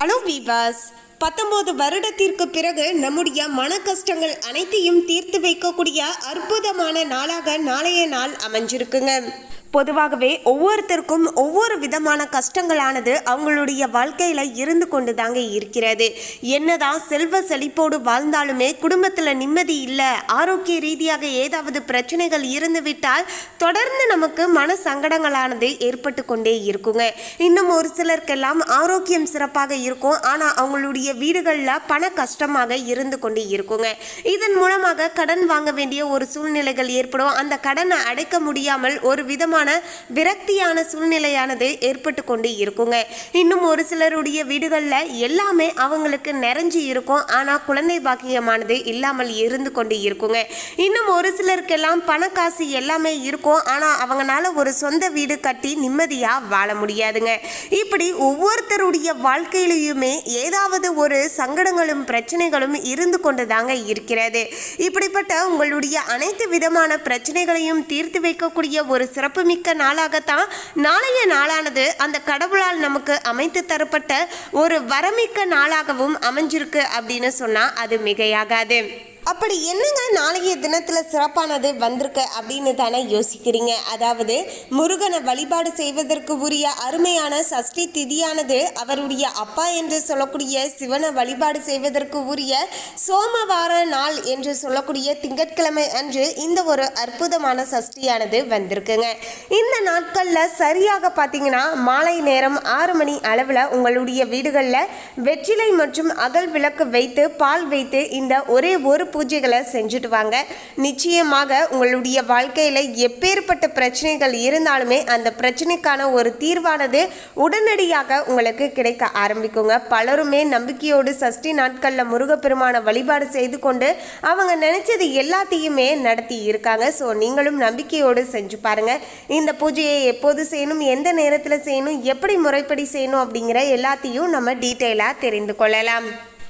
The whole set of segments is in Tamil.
ஹலோ வீவாஸ் பத்தொன்பது வருடத்திற்கு பிறகு நம்முடைய மன கஷ்டங்கள் அனைத்தையும் தீர்த்து வைக்கக்கூடிய அற்புதமான நாளாக நாளைய நாள் அமைஞ்சிருக்குங்க. பொதுவாகவே ஒவ்வொருத்தருக்கும் ஒவ்வொரு விதமான கஷ்டங்களானது அவங்களுடைய வாழ்க்கையில் இருந்து கொண்டு தாங்க இருக்கிறது. என்னதான் செல்வ செழிப்போடு வாழ்ந்தாலுமே குடும்பத்தில் நிம்மதி இல்லை ஆரோக்கிய ரீதியாக ஏதாவது பிரச்சனைகள் இருந்துவிட்டால் தொடர்ந்து நமக்கு மன சங்கடங்களானது ஏற்பட்டு கொண்டே இருக்குங்க. இன்னும் ஒரு சிலருக்கெல்லாம் ஆரோக்கியம் சிறப்பாக இருக்கும். ஆனால் அவங்களுடைய வீடுகளில் பண கஷ்டமாக இருந்து கொண்டு இருக்குங்க. இதன் மூலமாக கடன் வாங்க வேண்டிய ஒரு சூழ்நிலைகள் ஏற்படும். அந்த கடனை அடைக்க முடியாமல் ஒரு விதமாக விதமான விரக்தியான சூழ்நிலையானது ஏற்பட்டு கொண்டு இருக்குங்க. இன்னும் ஒரு சிலருடைய வீடுகளில் எல்லாமே அவங்களுக்கு நிறைஞ்சு இருக்கும். ஆனால் குழந்தை பாக்கியமானது இல்லாமல் இருந்து கொண்டு இருக்குங்க. இன்னும் ஒரு சிலருக்கெல்லாம் பணக்காசு எல்லாமே இருக்கும். ஆனால் அவங்களால ஒரு சொந்த வீடு கட்டி நிம்மதியாக வாழ முடியாதுங்க. இப்படி ஒவ்வொருத்தருடைய வாழ்க்கையிலையுமே ஏதாவது ஒரு சங்கடங்களும் பிரச்சனைகளும் இருந்து கொண்டு தாங்க இருக்கிறது. இப்படிப்பட்ட உங்களுடைய அனைத்து விதமான பிரச்சனைகளையும் தீர்த்து வைக்கக்கூடிய ஒரு சிறப்பு மிக்க நாளாகத்தான் நாளைய நாளானது அந்த கடவுளால் நமக்கு அமைத்து தரப்பட்ட ஒரு வரமிக்க நாளாகவும் அமைஞ்சிருக்கு அப்படின்னு சொன்னால் அது மிகையாகாது. அப்படி என்னங்க நாளைய தினத்தில் சிறப்பானது வந்திருக்கு அப்படின்னு தானே யோசிக்கிறீங்க? அதாவது முருகனை வழிபாடு செய்வதற்கு உரிய அருமையான சஷ்டி திதியானது அவருடைய அப்பா என்று சொல்லக்கூடிய சிவனை வழிபாடு செய்வதற்கு உரிய சோமவார நாள் என்று சொல்லக்கூடிய திங்கட்கிழமை அன்று இந்த ஒரு அற்புதமான சஷ்டியானது வந்திருக்குங்க. இந்த நாட்களில் சரியாக பார்த்தீங்கன்னா மாலை நேரம் ஆறு மணி அளவில் உங்களுடைய வீடுகளில் வெற்றிலை மற்றும் அகல் விளக்கு வைத்து பால் வைத்து இந்த ஒரே ஒரு பூஜைகளை செஞ்சுட்டு வாங்க. நிச்சயமாக உங்களுடைய வாழ்க்கையில் எப்பேற்பட்ட பிரச்சனைகள் இருந்தாலுமே அந்த பிரச்சனைக்கான ஒரு தீர்வானது உடனடியாக உங்களுக்கு கிடைக்க ஆரம்பிக்குங்க. பலருமே நம்பிக்கையோடு சஷ்டி நாட்களில் முருகப்பெருமான வழிபாடு செய்து கொண்டு அவங்க நினைச்சது எல்லாத்தையுமே நடத்தி இருக்காங்க. ஸோ நீங்களும் நம்பிக்கையோடு செஞ்சு பாருங்க. இந்த பூஜையை எப்போது செய்யணும் எந்த நேரத்தில் செய்யணும் எப்படி முறைப்படி செய்யணும் அப்படிங்கிற எல்லாத்தையும் நம்ம டீட்டெயிலாக தெரிந்து கொள்ளலாம்.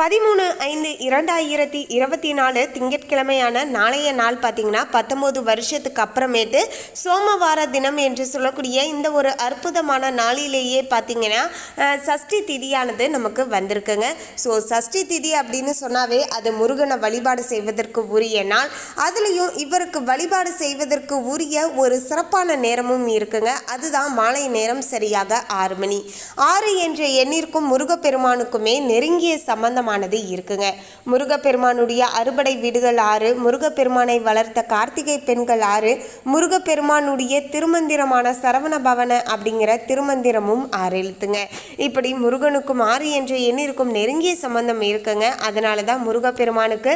பதிமூணு ஐந்து இரண்டாயிரத்தி இருபத்தி நாலு திங்கட்கிழமையான நாளைய நாள் பார்த்தீங்கன்னா பத்தொம்போது வருஷத்துக்கு அப்புறமேட்டு சோமவார தினம் என்று சொல்லக்கூடிய இந்த ஒரு அற்புதமான நாளிலேயே பார்த்தீங்கன்னா சஷ்டி திதியானது நமக்கு வந்திருக்குங்க. ஸோ சஷ்டி திதி அப்படின்னு சொன்னாவே அது முருகனை வழிபாடு செய்வதற்கு உரிய நாள். அதுலேயும் இவருக்கு வழிபாடு செய்வதற்கு உரிய ஒரு சிறப்பான நேரமும் இருக்குங்க. அதுதான் மாலை நேரம் சரியாக ஆறு மணி. ஆறு என்ற எண்ணிற்கும் முருகப்பெருமானுக்குமே நெருங்கிய சம்பந்தமானது இருக்குங்க. முருகப்பெருமானுடைய அறுபடை வீடுகள் ஆறு முருகப்பெருமானை வளர்த்த கார்த்திகை பெண்கள் ஆறு முருகப்பெருமானுடைய திருமந்திரமான சரவண பவன அப்படிங்கிற திருமந்திரமும் ஆறு எழுத்துங்க இப்படி முருகனுக்கும் ஆறு என்ற எண்ணிற்கும் நெருங்கிய சம்பந்தம் இருக்குங்க. அதனால தான் முருகப்பெருமானுக்கு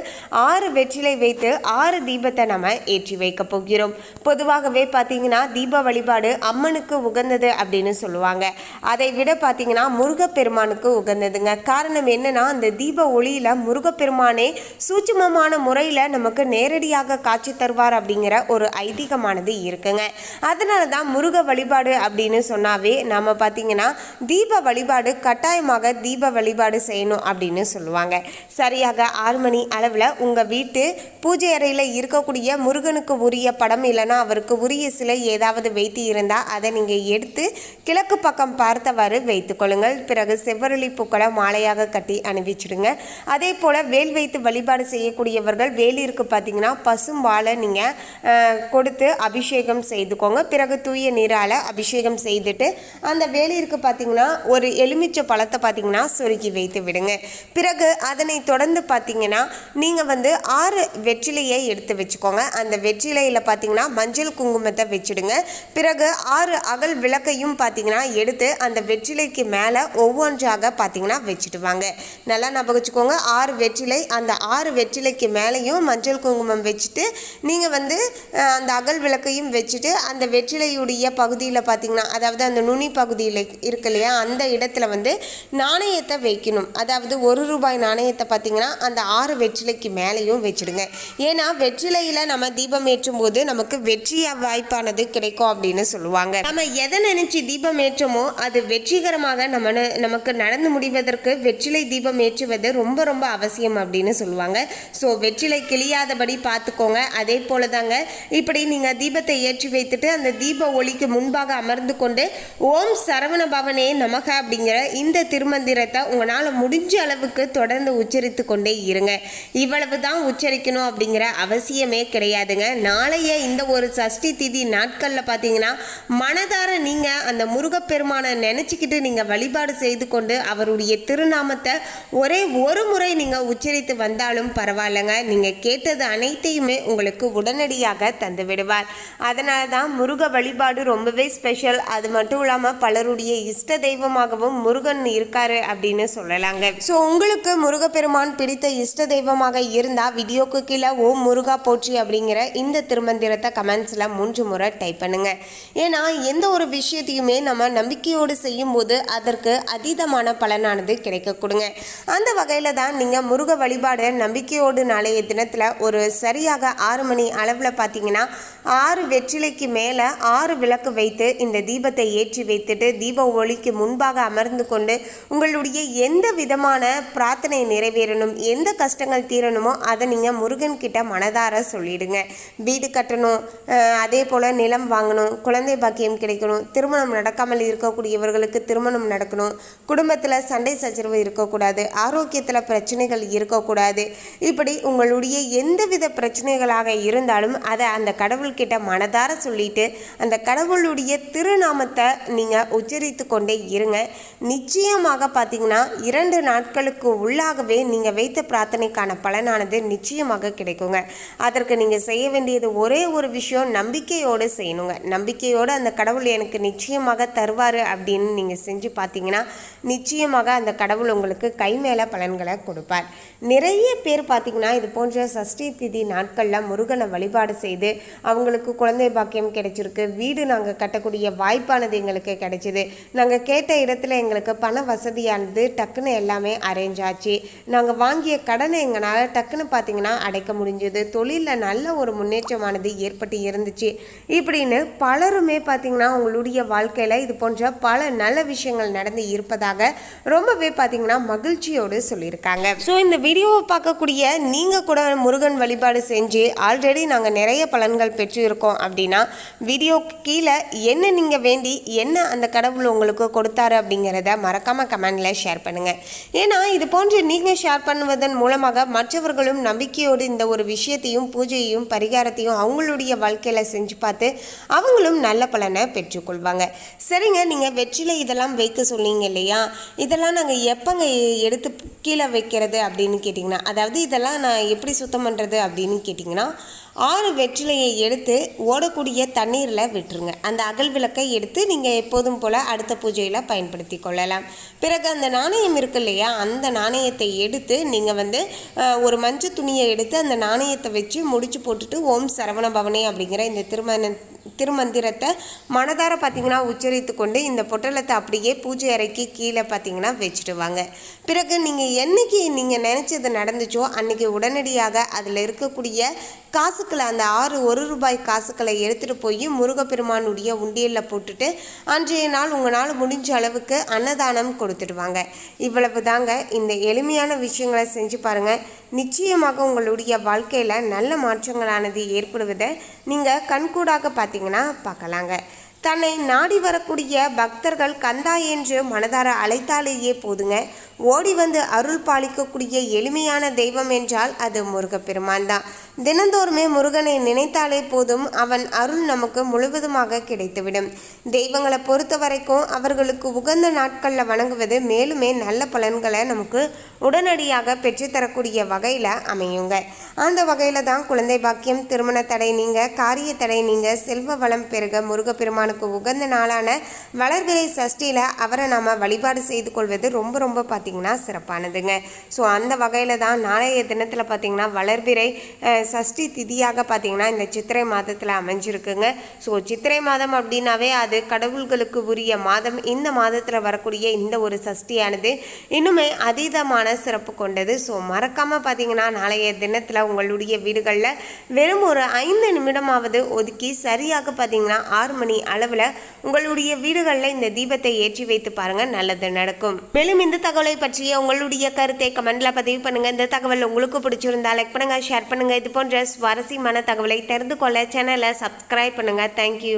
ஆறு வெற்றிலை வைத்து ஆறு தீபத்தை நம்ம ஏற்றி வைக்க போகிறோம். பொதுவாகவே பார்த்தீங்கன்னா தீப வழிபாடு அம்மனுக்கு உகந்தது அப்படின்னு சொல்லுவாங்க. அதை விட பார்த்தீங்கன்னா முருகப்பெருமானுக்கு உகந்ததுங்க. காரணம் என்னன்னா அந்த தீப ஒளியில் முருகப்பெருமானே சூட்சுமமான முறையில் நமக்கு நேரடியாக காட்சி தருவார் அப்படிங்கிற ஒரு ஐதீகமானது இருக்குங்க. அதனால தான் முருக வழிபாடு அப்படின்னு சொன்னாவே நம்ம பார்த்தீங்கன்னா தீப வழிபாடு கட்டாயமாக தீப வழிபாடு செய்யணும் அப்படின்னு சொல்லுவாங்க. சரியாக ஆறு மணி அளவில் உங்கள் வீட்டு பூஜை அறையில் இருக்கக்கூடிய முருகனுக்கு உரிய படம் இல்லைன்னா அவருக்கு உரிய சிலை ஏதாவது வைத்து இருந்தால் அதை நீங்கள் எடுத்து கிழக்கு பக்கம் பார்த்தவாறு வைத்துக்கொள்ளுங்கள் பிறகு செவ்வரளி பூக்களை மாலையாக கட்டி வச்சுடுங்க அதே போல் வேல் வைத்து வழிபாடு செய்யக்கூடியவர்கள் வேலிற்கு பார்த்தீங்கன்னா பசும் வாழை நீங்கள் கொடுத்து அபிஷேகம் செய்துக்கோங்க. பிறகு தூய நீரால் அபிஷேகம் செய்துட்டு அந்த வேலிற்கு பார்த்தீங்கன்னா ஒரு எலுமிச்சை பழத்தை பார்த்தீங்கன்னா சுருக்கி வைத்து விடுங்க. பிறகு அதனை தொடர்ந்து பார்த்தீங்கன்னா நீங்கள் வந்து ஆறு வெற்றிலையை எடுத்து வச்சுக்கோங்க. அந்த வெற்றிலையில் பார்த்தீங்கன்னா மஞ்சள் குங்குமத்தை வச்சுடுங்க. பிறகு ஆறு அகல் விளக்கையும் பார்த்தீங்கன்னா எடுத்து அந்த வெற்றிலைக்கு மேலே ஒவ்வொன்றாக பார்த்தீங்கன்னா வச்சுட்டு வாங்க. நல்லா ஞாபகம் வச்சுக்கோங்க ஆறு வெற்றிலை அந்த ஆறு வெற்றிலைக்கு மேலேயும் மஞ்சள் குங்குமம் வச்சுட்டு நீங்கள் வந்து அந்த அகல் விளக்கையும் வச்சுட்டு அந்த வெற்றிலையுடைய பகுதியில் பார்த்தீங்கன்னா அதாவது அந்த நுனி பகுதியில் இருக்கு இல்லையா அந்த இடத்துல வந்து நாணயத்தை வைக்கணும். அதாவது ஒரு ரூபாய் நாணயத்தை பார்த்தீங்கன்னா அந்த ஆறு வெற்றிலைக்கு மேலேயும் வச்சுடுங்க. ஏன்னா வெற்றிலையில் நம்ம தீபம் ஏற்றும் போது நமக்கு வெற்றி வாய்ப்பானது கிடைக்கும் அப்படின்னு சொல்லுவாங்க. நம்ம எதை நினைச்சு தீபம் ஏற்றமோ அது வெற்றிகரமாக நம்ம நமக்கு நடந்து முடிவதற்கு வெற்றிலை தீபம் ஏற்றி செய்வது ரொம்ப ரொம்ப அவசியம் அப்படின்னு சொல்லுவாங்க. ஸோ வெற்றிலை கிளியாதபடி பார்த்துக்கோங்க. அதே போல தாங்க இப்படி நீங்கள் தீபத்தை ஏற்றி வைத்துட்டு அந்த தீப ஒளிக்கு முன்பாக அமர்ந்து கொண்டு ஓம் சரவண பவனே நமக அப்படிங்கிற இந்த திருமந்திரத்தை உங்களால் முடிஞ்ச அளவுக்கு தொடர்ந்து உச்சரித்து கொண்டே இருங்க. இவ்வளவு தான் உச்சரிக்கணும் அப்படிங்கிற அவசியமே கிடையாதுங்க. நாளைய இந்த ஒரு சஷ்டி திதி நாட்களில் பார்த்தீங்கன்னா மனதார நீங்கள் அந்த முருகப்பெருமானை நினச்சிக்கிட்டு நீங்கள் வழிபாடு செய்து கொண்டு அவருடைய திருநாமத்தை ஒரு ஒரு முறை நீங்கள் உச்சரித்து வந்தாலும் பரவாயில்லைங்க. நீங்கள் கேட்டது அனைத்தையுமே உங்களுக்கு உடனடியாக தந்து விடுவார். அதனால தான் முருக வழிபாடு ரொம்பவே ஸ்பெஷல் அது மட்டும் இல்லாமல் பலருடைய இஷ்ட தெய்வமாகவும் முருகன் இருக்காரு அப்படின்னு சொல்லலாங்க. ஸோ உங்களுக்கு முருகப்பெருமான் பிடித்த இஷ்ட தெய்வமாக இருந்தால் வீடியோக்கு கீழே ஓம் முருகா போற்றி அப்படிங்கிற இந்த திருமந்திரத்தை கமெண்ட்ஸில் மூன்று முறை டைப் பண்ணுங்க. ஏன்னா எந்த ஒரு விஷயத்தையுமே நம்ம நம்பிக்கையோடு செய்யும்போது அதற்கு அதீதமான பலனானது கிடைக்க கொடுங்க. அந்த வகையில் தான் நீங்கள் முருக வழிபாடு நம்பிக்கையோடு நாளைய தினத்தில் ஒரு சரியாக ஆறு மணி அளவில் பார்த்தீங்கன்னா ஆறு வெற்றிலைக்கு மேலே ஆறு விளக்கு வைத்து இந்த தீபத்தை ஏற்றி வைத்துட்டு தீப ஒளிக்கு முன்பாக அமர்ந்து கொண்டு உங்களுடைய எந்த விதமான பிரார்த்தனை நிறைவேறணும் எந்த கஷ்டங்கள் தீரணுமோ அதை நீங்கள் முருகன் கிட்ட மனதார சொல்லிடுங்க. வீடு கட்டணும் அதே போல் நிலம் வாங்கணும் குழந்தை பாக்கியம் கிடைக்கணும் திருமணம் நடக்காமல் இருக்கக்கூடியவர்களுக்கு திருமணம் நடக்கணும் குடும்பத்தில் சண்டை சச்சரவு இருக்கக்கூடாது. ஆரோக்கியத்தில் பிரச்சனைகள் இருக்கக்கூடாது. இப்படி உங்களுடைய எந்தவித பிரச்சனைகளாக இருந்தாலும் அதை அந்த கடவுள்கிட்ட மனதார சொல்லிட்டு அந்த கடவுளுடைய திருநாமத்தை நீங்கள் உச்சரித்து கொண்டே இருங்க. நிச்சயமாக பார்த்தீங்கன்னா இரண்டு நாட்களுக்கு உள்ளாகவே நீங்கள் வைத்த பிரார்த்தனைக்கான பலனானது நிச்சயமாக கிடைக்குங்க. அதற்கு நீங்கள் செய்ய வேண்டியது ஒரே ஒரு விஷயம் நம்பிக்கையோடு செய்யணுங்க. நம்பிக்கையோடு அந்த கடவுள் எனக்கு நிச்சயமாக தருவார் அப்படின்னு நீங்கள் செஞ்சு பார்த்தீங்கன்னா நிச்சயமாக அந்த கடவுள் உங்களுக்கு கை மேலே பலன்களை கொடுப்பார். நிறைய பேர் பார்த்தீங்கன்னா இது போன்ற சஷ்டி திதி நாட்களில் முருகனை வழிபாடு செய்து அவங்களுக்கு குழந்தை பாக்கியம் கிடைச்சிருக்கு. வீடு நாங்கள் கட்டக்கூடிய வாய்ப்பானது எங்களுக்கு கிடைச்சிது. நாங்கள் கேட்ட இடத்துல எங்களுக்கு பண வசதியானது டக்குன்னு எல்லாமே அரேஞ்ச் ஆச்சு. நாங்கள் வாங்கிய கடனை எங்களால் டக்குன்னு பார்த்தீங்கன்னா அடைக்க முடிஞ்சது. தொழிலில் நல்ல ஒரு முன்னேற்றமானது ஏற்பட்டு இருந்துச்சு. இப்படின்னு பலருமே பார்த்தீங்கன்னா உங்களுடைய வாழ்க்கையில் இது போன்ற பல நல்ல விஷயங்கள் நடந்து இருப்பதாக ரொம்பவே பார்த்தீங்கன்னா மகிழ்ச்சியோடு சொல்லியிருக்காங்க. ஸோ இந்த வீடியோவை பார்க்கக்கூடிய நீங்கள் கூட முருகன் வழிபாடு செஞ்சு ஆல்ரெடி நாங்கள் நிறைய பலன்கள் பெற்று இருக்கோம் அப்படின்னா வீடியோக்கு கீழே என்ன நீங்கள் வேண்டி என்ன அந்த கடவுள் உங்களுக்கு கொடுத்தாரு அப்படிங்கிறத மறக்காமல் கமெண்டில் ஷேர் பண்ணுங்கள் ஏன்னா இது போன்று நீங்கள் ஷேர் பண்ணுவதன் மூலமாக மற்றவர்களும் நம்பிக்கையோடு இந்த ஒரு விஷயத்தையும் பூஜையையும் பரிகாரத்தையும் அவங்களுடைய வாழ்க்கையில் செஞ்சு பார்த்து அவங்களும் நல்ல பலனை பெற்றுக்கொள்வாங்க. சரிங்க நீங்கள் வெற்றிலை இதெல்லாம் வைக்க சொன்னீங்க இல்லையா? இதெல்லாம் நாங்கள் எப்போங்க எடுத்து கீழே வைக்கிறது அப்படின்னு கேட்டிங்கன்னா அதாவது இதெல்லாம் நான் எப்படி சுத்தம் பண்ணுறது அப்படின்னு கேட்டிங்கன்னா ஆறு வெற்றிலையை எடுத்து ஓடக்கூடிய தண்ணீரில் விட்டுருங்க. அந்த அகல் விளக்கை எடுத்து நீங்கள் எப்போதும் போல் அடுத்த பூஜையில் பயன்படுத்தி கொள்ளலாம். பிறகு அந்த நாணயம் இருக்கு இல்லையா அந்த நாணயத்தை எடுத்து நீங்கள் வந்து ஒரு மஞ்சள் துணியை எடுத்து அந்த நாணயத்தை வச்சு முடிச்சு போட்டுட்டு ஓம் சரவண பவனே அப்படிங்கிற இந்த திருமண திருமந்திரத்தை மனதார பார்த்தீங்கன்னா உச்சரித்து கொண்டு இந்த பொட்டலத்தை அப்படியே பூஜை அறைக்கு கீழே பார்த்தீங்கன்னா வச்சுடுவாங்க. பிறகு நீங்கள் என்னைக்கு நீங்கள் நினச்சது நடந்துச்சோ அன்றைக்கி உடனடியாக அதில் இருக்கக்கூடிய காசுக்களை அந்த ஆறு ஒரு ரூபாய் காசுக்களை எடுத்துகிட்டு போய் முருகப்பெருமானுடைய உண்டியலில் போட்டுட்டு அன்றைய நாள் உங்களால் முடிஞ்ச அளவுக்கு அன்னதானம் கொடுத்துடுவாங்க. இவ்வளவு தாங்க இந்த எளிமையான விஷயங்களை செஞ்சு பாருங்கள் நிச்சயமாக உங்களுடைய வாழ்க்கையில் நல்ல மாற்றங்களானது ஏற்படுவதை நீங்கள் கண்கூடாக பார்த்தீங்கன்னா பார்க்கலாங்க. தன்னை நாடி வரக்கூடிய பக்தர்கள் கந்தா என்று மனதார அழைத்தாலேயே போதுங்க. ஓடி வந்து அருள் பாலிக்கக்கூடிய எளிமையான தெய்வம் என்றால் அது முருகப்பெருமான் தான். தினந்தோறுமே முருகனை நினைத்தாலே போதும் அவன் அருள் நமக்கு முழுவதுமாக கிடைத்துவிடும். தெய்வங்களை பொறுத்த வரைக்கும் அவர்களுக்கு உகந்த நாட்களில் வணங்குவது மேலுமே நல்ல பலன்களை நமக்கு உடனடியாக பெற்றுத்தரக்கூடிய வகையில் அமையுங்க. அந்த வகையில் தான் குழந்தை பாக்கியம் திருமண தடை நீங்க காரிய தடை நீங்க செல்வ வளம் பெருக பெருமானுக்கு உகந்த நாளான வளர்பிறை சஷ்டியில் அவரை நாம் வழிபாடு செய்து கொள்வது ரொம்ப ரொம்ப பார்த்தீங்கன்னா சிறப்பானதுங்க. ஸோ அந்த வகையில் தான் நாளைய தினத்தில் பார்த்தீங்கன்னா வளர்பிறை சஷ்டி திதியாக பார்த்தீங்கன்னா இந்த சித்திரை மாதத்தில் அமைஞ்சிருக்குங்க. ஸோ சித்திரை மாதம் அப்படின்னாவே அது கடவுள்களுக்கு உரிய மாதம். இந்த மாதத்தில் வரக்கூடிய இந்த ஒரு சஷ்டியானது இன்னுமே அதீதமான சிறப்பு கொண்டது. ஸோ மறக்காமல் பார்த்தீங்கன்னா நாளைய தினத்தில் உங்களுடைய வீடுகளில் வெறும் ஒரு ஐந்து நிமிடமாவது ஒதுக்கி சரியாக பார்த்தீங்கன்னா ஆறு மணி அளவில் உங்களுடைய வீடுகளில் இந்த தீபத்தை ஏற்றி வைத்து பாருங்கள் நல்லது நடக்கும். மேலும் இந்த தகவலை பற்றிய உங்களுடைய கருத்தை கமெண்ட்ல பதிவு பண்ணுங்க. இந்த தகவல் உங்களுக்கு பிடிச்சிருந்தா லைக் பண்ணுங்க ஷேர் பண்ணுங்க. இது போன்ற சுவாரஸ்யமான தகவலை தெரிந்து கொள்ள சேனலை சப்ஸ்கிரைப் பண்ணுங்க. தேங்க்யூ